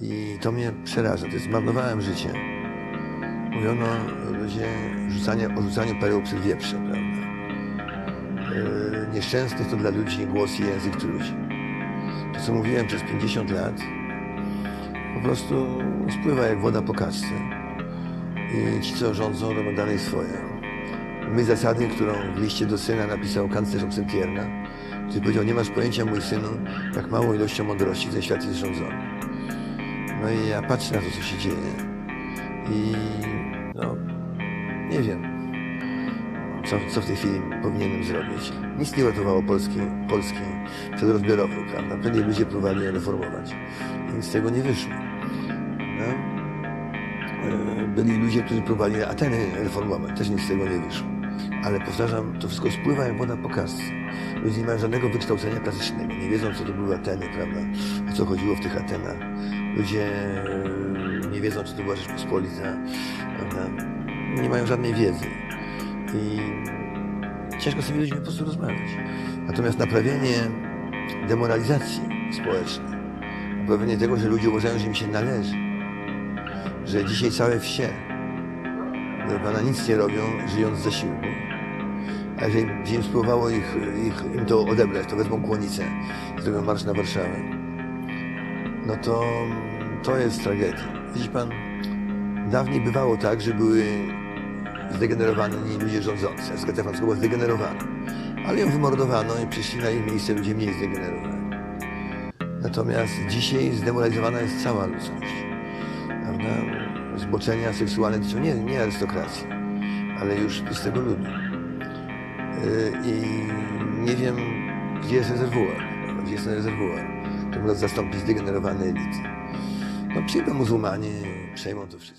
I to mnie przeraża. To jest, zmarnowałem życie. Mówiono ludzie rzucanie, o rzucaniu pereł przed wieprze, prawda? Yy, nieszczęsnych to dla ludzi głos i język trudzi. To, co mówiłem przez 50 lat, po prostu spływa jak woda po kaczce. I ci, co rządzą, robią dalej swoje. My zasady, którą w liście do syna napisał kanclerz Oksentierna, który powiedział, nie masz pojęcia, mój synu, jak małą ilością mądrości ten świat jest rządzony. No i ja patrzę na to, co się dzieje i no, nie wiem, co, co w tej chwili powinienem zrobić. Nic nie uratowało Polski, Polski przed rozbiorową, prawda? Pewnie ludzie próbowali reformować i nic z tego nie wyszło. No? E, Byli ludzie, którzy próbowali Ateny reformować, też nic z tego nie wyszło. Ale powtarzam, to wszystko spływa jak woda po kasce. Ludzie nie mają żadnego wykształcenia klasycznego, nie wiedzą, co to były Ateny, prawda? O co chodziło w tych Atenach. Ludzie e, nie wiedzą, czy to była Rzeczpospolita, prawda? Nie mają żadnej wiedzy. I ciężko z tymi ludźmi po prostu rozmawiać. Natomiast naprawienie demoralizacji społecznej, naprawienie tego, że ludzie uważają, że im się należy, że dzisiaj całe wsie pana nic nie robią, żyjąc z zasiłku. A jeżeli im spróbowało ich, ich, im to odebrać, to wezmą kłonicę, zrobią marsz na Warszawę. No to to jest tragedia. Widzi pan, dawniej bywało tak, że były zdegenerowani ludzie rządzący. Na przykład Francuska była. Ale ją wymordowano i przyszli na jej miejsce ludzie mniej zdegenerowani. Natomiast dzisiaj zdemoralizowana jest cała ludzkość. Prawda? Zboczenia seksualne dotyczą nie, nie arystokracji, ale już z tego ludu. Yy, I nie wiem, gdzie jest rezerwuar, gdzie jest rezerwuar, który może zastąpić zdegenerowane elity. No przyjdą muzułmanie, przejmą to wszystko.